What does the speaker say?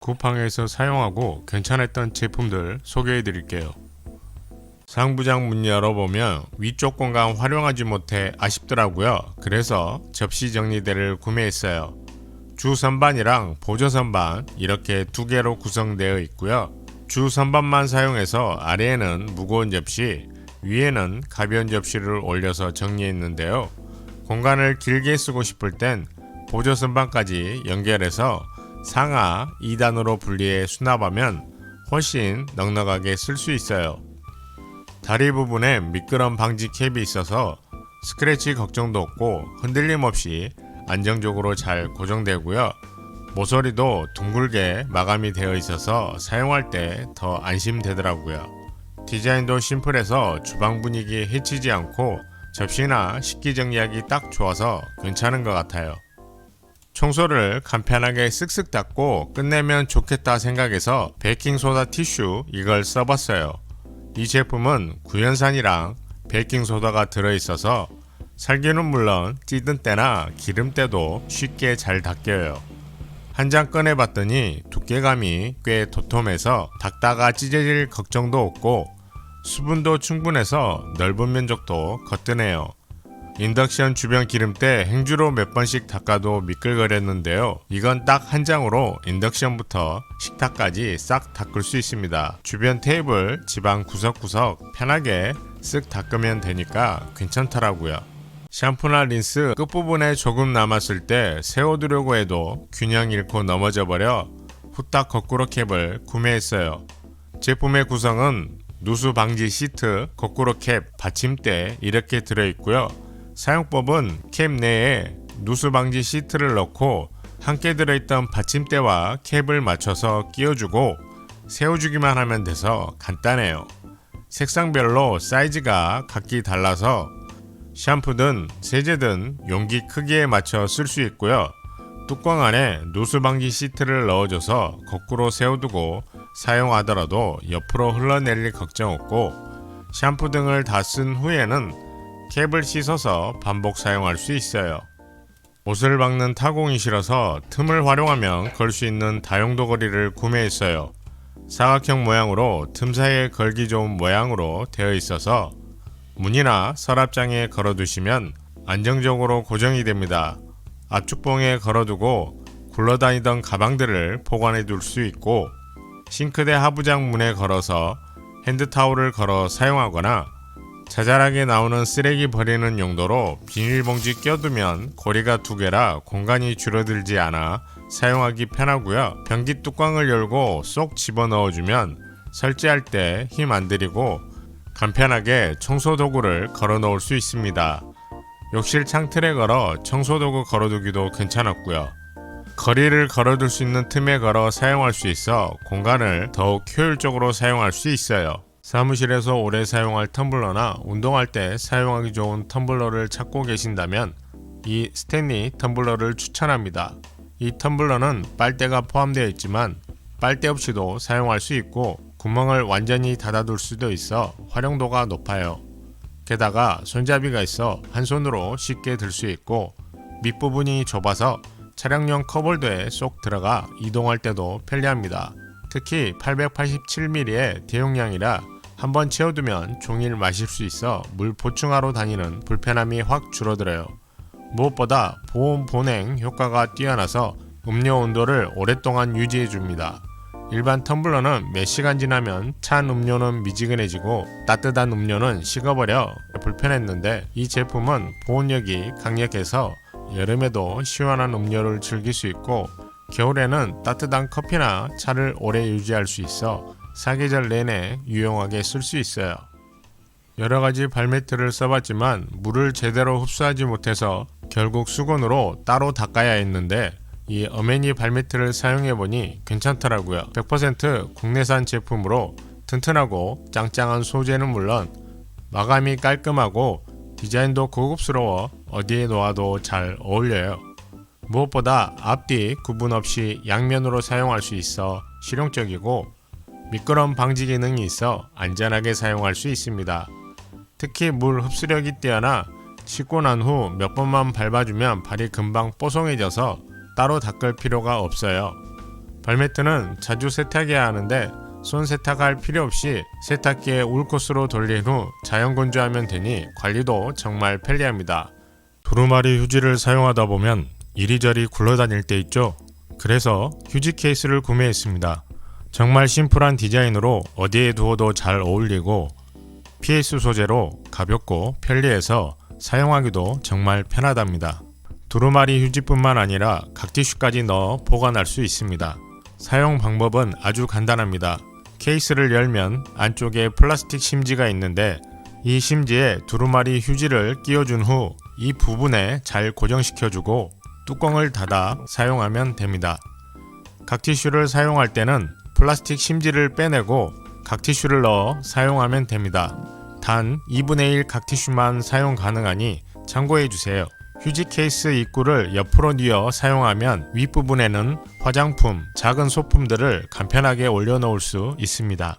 쿠팡에서 사용하고 괜찮았던 제품들 소개해 드릴게요. 상부장 문 열어보면 위쪽 공간 활용하지 못해 아쉽더라고요. 그래서 접시 정리대를 구매했어요. 주 선반이랑 보조 선반 이렇게 두 개로 구성되어 있고요. 주 선반만 사용해서 아래에는 무거운 접시, 위에는 가벼운 접시를 올려서 정리했는데요. 공간을 길게 쓰고 싶을 땐 보조 선반까지 연결해서 상하 2단으로 분리해 수납하면 훨씬 넉넉하게 쓸 수 있어요. 다리 부분에 미끄럼 방지 캡이 있어서 스크래치 걱정도 없고 흔들림 없이 안정적으로 잘 고정되고요. 모서리도 둥글게 마감이 되어 있어서 사용할 때 더 안심되더라고요. 디자인도 심플해서 주방 분위기 해치지 않고 접시나 식기 정리하기 딱 좋아서 괜찮은 것 같아요. 청소를 간편하게 쓱쓱 닦고 끝내면 좋겠다 생각해서 베이킹소다 티슈 이걸 써봤어요. 이 제품은 구연산이랑 베이킹소다가 들어있어서 살균은 물론 찌든 때나 기름 때도 쉽게 잘 닦여요. 한 장 꺼내봤더니 두께감이 꽤 도톰해서 닦다가 찢어질 걱정도 없고 수분도 충분해서 넓은 면적도 거뜬해요. 인덕션 주변 기름때 행주로 몇 번씩 닦아도 미끌거렸는데요. 이건 딱 한 장으로 인덕션부터 식탁까지 싹 닦을 수 있습니다. 주변 테이블, 집안 구석구석 편하게 쓱 닦으면 되니까 괜찮더라고요. 샴푸나 린스 끝부분에 조금 남았을 때 세워두려고 해도 균형 잃고 넘어져 버려 후딱 거꾸로 캡을 구매했어요. 제품의 구성은 누수 방지 시트, 거꾸로 캡, 받침대 이렇게 들어있고요. 사용법은 캡 내에 누수 방지 시트를 넣고 함께 들어있던 받침대와 캡을 맞춰서 끼워주고 세워주기만 하면 돼서 간단해요. 색상별로 사이즈가 각기 달라서 샴푸든 세제든 용기 크기에 맞춰 쓸 수 있고요. 뚜껑 안에 누수 방지 시트를 넣어줘서 거꾸로 세워두고 사용하더라도 옆으로 흘러내릴 일 걱정 없고 샴푸 등을 다 쓴 후에는 캡을 씻어서 반복 사용할 수 있어요. 옷을 박는 타공이 싫어서 틈을 활용하면 걸 수 있는 다용도 거리를 구매했어요. 사각형 모양으로 틈 사이에 걸기 좋은 모양으로 되어 있어서 문이나 서랍장에 걸어두시면 안정적으로 고정이 됩니다. 압축봉에 걸어두고 굴러다니던 가방들을 보관해 둘 수 있고 싱크대 하부장 문에 걸어서 핸드타올을 걸어 사용하거나 자잘하게 나오는 쓰레기 버리는 용도로 비닐봉지 껴두면 고리가 두 개라 공간이 줄어들지 않아 사용하기 편하고요. 변기 뚜껑을 열고 쏙 집어넣어주면 설치할 때 힘 안 들이고 간편하게 청소 도구를 걸어 놓을 수 있습니다. 욕실 창틀에 걸어 청소 도구 걸어두기도 괜찮았고요. 거리를 걸어둘 수 있는 틈에 걸어 사용할 수 있어 공간을 더욱 효율적으로 사용할 수 있어요. 사무실에서 오래 사용할 텀블러나 운동할 때 사용하기 좋은 텀블러를 찾고 계신다면 이 스탠리 텀블러를 추천합니다. 이 텀블러는 빨대가 포함되어 있지만 빨대 없이도 사용할 수 있고 구멍을 완전히 닫아둘 수도 있어 활용도가 높아요. 게다가 손잡이가 있어 한 손으로 쉽게 들 수 있고 밑부분이 좁아서 차량용 컵홀더에 쏙 들어가 이동할 때도 편리합니다. 특히 887ml의 대용량이라 한번 채워두면 종일 마실 수 있어 물 보충하러 다니는 불편함이 확 줄어들어요. 무엇보다 보온 보냉 효과가 뛰어나서 음료 온도를 오랫동안 유지해 줍니다. 일반 텀블러는 몇 시간 지나면 찬 음료는 미지근해지고 따뜻한 음료는 식어버려 불편했는데 이 제품은 보온력이 강력해서 여름에도 시원한 음료를 즐길 수 있고 겨울에는 따뜻한 커피나 차를 오래 유지할 수 있어 사계절 내내 유용하게 쓸 수 있어요. 여러 가지 발매트를 써봤지만 물을 제대로 흡수하지 못해서 결국 수건으로 따로 닦아야 했는데 이 어메니 발매트를 사용해보니 괜찮더라고요. 100% 국내산 제품으로 튼튼하고 짱짱한 소재는 물론 마감이 깔끔하고 디자인도 고급스러워 어디에 놓아도 잘 어울려요. 무엇보다 앞뒤 구분 없이 양면으로 사용할 수 있어 실용적이고 미끄럼 방지 기능이 있어 안전하게 사용할 수 있습니다. 특히 물 흡수력이 뛰어나 씻고 난 후 몇 번만 밟아주면 발이 금방 뽀송해져서 따로 닦을 필요가 없어요. 발매트는 자주 세탁해야 하는데 손 세탁할 필요 없이 세탁기에 울코스로 돌린 후 자연 건조하면 되니 관리도 정말 편리합니다. 두루마리 휴지를 사용하다 보면 이리저리 굴러다닐 때 있죠. 그래서 휴지 케이스를 구매했습니다. 정말 심플한 디자인으로 어디에 두어도 잘 어울리고 PS 소재로 가볍고 편리해서 사용하기도 정말 편하답니다. 두루마리 휴지뿐만 아니라 각티슈까지 넣어 보관할 수 있습니다. 사용 방법은 아주 간단합니다. 케이스를 열면 안쪽에 플라스틱 심지가 있는데 이 심지에 두루마리 휴지를 끼워준 후 이 부분에 잘 고정시켜주고 뚜껑을 닫아 사용하면 됩니다. 각티슈를 사용할 때는 플라스틱 심지를 빼내고 각티슈를 넣어 사용하면 됩니다. 단 2분의 1 각티슈만 사용 가능하니 참고해 주세요. 휴지 케이스 입구를 옆으로 뉘어 사용하면 윗부분에는 화장품, 작은 소품들을 간편하게 올려놓을 수 있습니다.